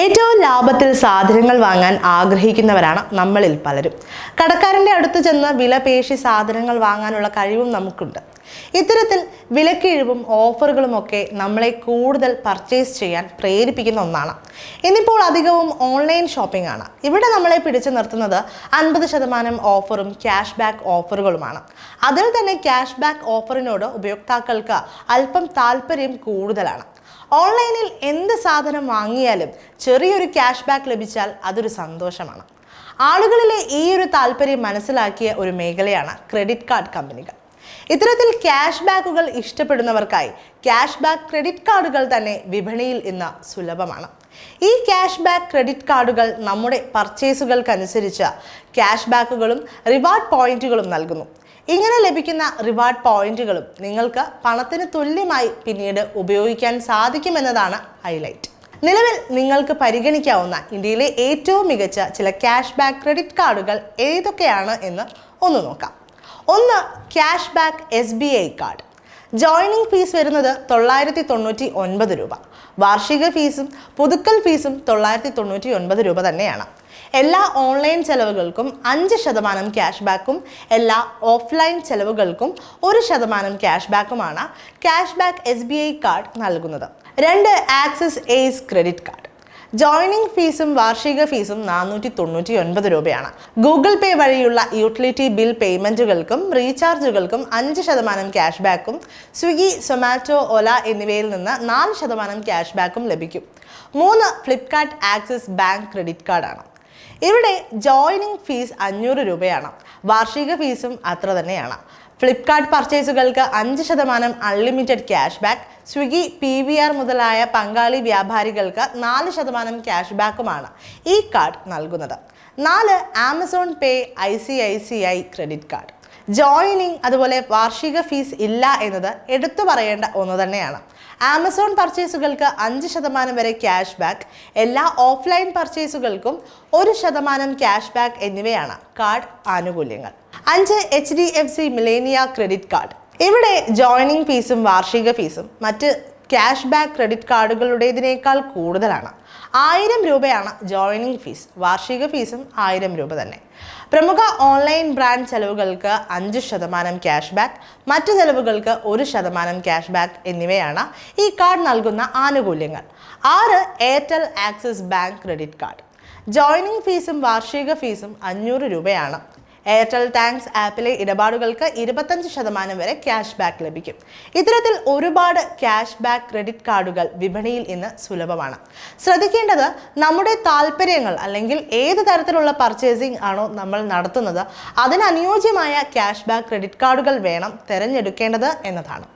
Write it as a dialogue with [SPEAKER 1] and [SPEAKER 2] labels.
[SPEAKER 1] ഏറ്റവും ലാഭത്തിൽ സാധനങ്ങൾ വാങ്ങാൻ ആഗ്രഹിക്കുന്നവരാണ് നമ്മളിൽ പലരും. കടക്കാരന്റെ അടുത്ത് ചെന്ന് വിലപേശി സാധനങ്ങൾ വാങ്ങാനുള്ള കഴിവും നമുക്കുണ്ട്. ഇത്തരത്തിൽ വിലക്കിഴിവും ഓഫറുകളും ഒക്കെ നമ്മളെ കൂടുതൽ പർച്ചേസ് ചെയ്യാൻ പ്രേരിപ്പിക്കുന്ന ഒന്നാണ്. ഇന്നിപ്പോൾ അധികവും ഓൺലൈൻ ഷോപ്പിംഗ് ആണ് ഇവിടെ നമ്മളെ പിടിച്ചു നിർത്തുന്നത് അൻപത് ശതമാനം ഓഫറും ക്യാഷ് ബാക്ക് ഓഫറുകളുമാണ്. അതിൽ തന്നെ ക്യാഷ് ബാക്ക് ഓഫറിനോട് ഉപയോക്താക്കൾക്ക് അല്പം താല്പര്യം കൂടുതലാണ്. ഓൺലൈനിൽ എന്ത് സാധനം വാങ്ങിയാലും ചെറിയൊരു ക്യാഷ് ബാക്ക് ലഭിച്ചാൽ അതൊരു സന്തോഷമാണ്. ആളുകളിലെ ഈ ഒരു താല്പര്യം മനസ്സിലാക്കിയ ഒരു മേഖലയാണ് ക്രെഡിറ്റ് കാർഡ് കമ്പനികൾ. ഇത്തരത്തിൽ ക്യാഷ് ബാക്കുകൾ ഇഷ്ടപ്പെടുന്നവർക്കായി ക്യാഷ് ബാക്ക് ക്രെഡിറ്റ് കാർഡുകൾ തന്നെ വിപണിയിൽ ഇന്ന് സുലഭമാണ്. ഈ ക്യാഷ് ബാക്ക് ക്രെഡിറ്റ് കാർഡുകൾ നമ്മുടെ പർച്ചേസുകൾക്കനുസരിച്ച് ക്യാഷ് ബാക്കുകളും റിവാർഡ് പോയിന്റുകളും നൽകുന്നു. ഇങ്ങനെ ലഭിക്കുന്ന റിവാർഡ് പോയിന്റുകളും നിങ്ങൾക്ക് പണത്തിന് തുല്യമായി പിന്നീട് ഉപയോഗിക്കാൻ സാധിക്കുമെന്നതാണ് ഹൈലൈറ്റ് നിലവിൽ നിങ്ങൾക്ക് പരിഗണിക്കാവുന്ന ഇന്ത്യയിലെ ഏറ്റവും മികച്ച ചില ക്യാഷ് ബാക്ക് ക്രെഡിറ്റ് കാർഡുകൾ ഏതൊക്കെയാണ് എന്ന് ഒന്ന് നോക്കാം. ഒന്ന് cash back S B I card joining fees വരുന്നത് തൊള്ളായിരത്തി തൊണ്ണൂറ്റി ഒൻപത് രൂപ. വാർഷിക ഫീസും പുതുക്കൽ ഫീസും തൊള്ളായിരത്തി തൊണ്ണൂറ്റി ഒൻപത് രൂപ തന്നെയാണ്. എല്ലാ ഓൺലൈൻ ചെലവുകൾക്കും അഞ്ച് ശതമാനം ക്യാഷ് ബാക്കും എല്ലാ ഓഫ്ലൈൻ ചെലവുകൾക്കും ഒരു ശതമാനം cash ബാക്കുമാണ് cash back S B I card നൽകുന്നത്. രണ്ട് Axis Ace credit card joining ഫീസും വാർഷിക ഫീസും നാനൂറ്റി തൊണ്ണൂറ്റി ഒൻപത് രൂപയാണ്. ഗൂഗിൾ പേ വഴിയുള്ള യൂട്ടിലിറ്റി ബിൽ പേയ്മെന്റുകൾക്കും റീചാർജുകൾക്കും അഞ്ച് ശതമാനം ക്യാഷ് ബാക്കും സ്വിഗ്ഗി സൊമാറ്റോ ഒല എന്നിവയിൽ നിന്ന് നാല് ശതമാനം ക്യാഷ് ബാക്കും ലഭിക്കും. മൂന്ന് ഫ്ലിപ്കാർട്ട് ആക്സിസ് ബാങ്ക് ക്രെഡിറ്റ് കാർഡാണ് ഇവിടെ ജോയിനിങ് ഫീസ് അഞ്ഞൂറ് രൂപയാണ്. വാർഷിക ഫീസും അത്ര തന്നെയാണ്. ഫ്ലിപ്കാർട്ട് പർച്ചേസുകൾക്ക് അഞ്ച് ശതമാനം unlimited cash back Swiggy P V R മുതലായ പങ്കാളി വ്യാപാരികൾക്ക് നാല് ശതമാനം ക്യാഷ് ബാക്കുമാണ് ഈ കാർഡ് നൽകുന്നത്. നാല് Amazon Pay I C I C I credit card joining അതുപോലെ വാർഷിക ഫീസ് ഇല്ല എന്നത് എടുത്തു പറയേണ്ട ഒന്ന് തന്നെയാണ്. ആമസോൺ പർച്ചേസുകൾക്ക് അഞ്ച് ശതമാനം വരെ ക്യാഷ് ബാക്ക് എല്ലാ ഓഫ്ലൈൻ പർച്ചേസുകൾക്കും ഒരു ശതമാനം ക്യാഷ് ബാക്ക് എന്നിവയാണ് കാർഡ് ആനുകൂല്യങ്ങൾ. അഞ്ച് H D F C Millennia credit card ഇവിടെ ജോയിനിങ് ഫീസും വാർഷിക ഫീസും മറ്റ് ക്യാഷ് ബാക്ക് ക്രെഡിറ്റ് കാർഡുകളുടേതിനേക്കാൾ കൂടുതലാണ്. ആയിരം രൂപയാണ് ജോയിനിങ് ഫീസ്. വാർഷിക ഫീസും ആയിരം രൂപ തന്നെ. പ്രമുഖ ഓൺലൈൻ ബ്രാൻഡ് ചെലവുകൾക്ക് അഞ്ച് ശതമാനം ക്യാഷ് ബാക്ക് മറ്റു ചെലവുകൾക്ക് ഒരു ശതമാനം ക്യാഷ് ബാക്ക് എന്നിവയാണ് ഈ കാർഡ് നൽകുന്ന ആനുകൂല്യങ്ങൾ. ആറ് Airtel Axis bank credit card. Joining ഫീസും വാർഷിക ഫീസും അഞ്ഞൂറ് രൂപയാണ്. എയർടെൽ താങ്ക്സ് ആപ്പിലെ ഇടപാടുകൾക്ക് ഇരുപത്തഞ്ച് ശതമാനം വരെ ക്യാഷ് ബാക്ക് ലഭിക്കും. ഇത്തരത്തിൽ ഒരുപാട് ക്യാഷ് ബാക്ക് ക്രെഡിറ്റ് കാർഡുകൾ വിപണിയിൽ ഇന്ന് സുലഭമാണ്. ശ്രദ്ധിക്കേണ്ടത് നമ്മുടെ താല്പര്യങ്ങൾ അല്ലെങ്കിൽ ഏത് തരത്തിലുള്ള പർച്ചേസിംഗ് ആണോ നമ്മൾ നടത്തുന്നത് അതിനനുയോജ്യമായ ക്യാഷ് ബാക്ക് ക്രെഡിറ്റ് കാർഡുകൾ വേണം തിരഞ്ഞെടുക്കേണ്ടത് എന്നതാണ്.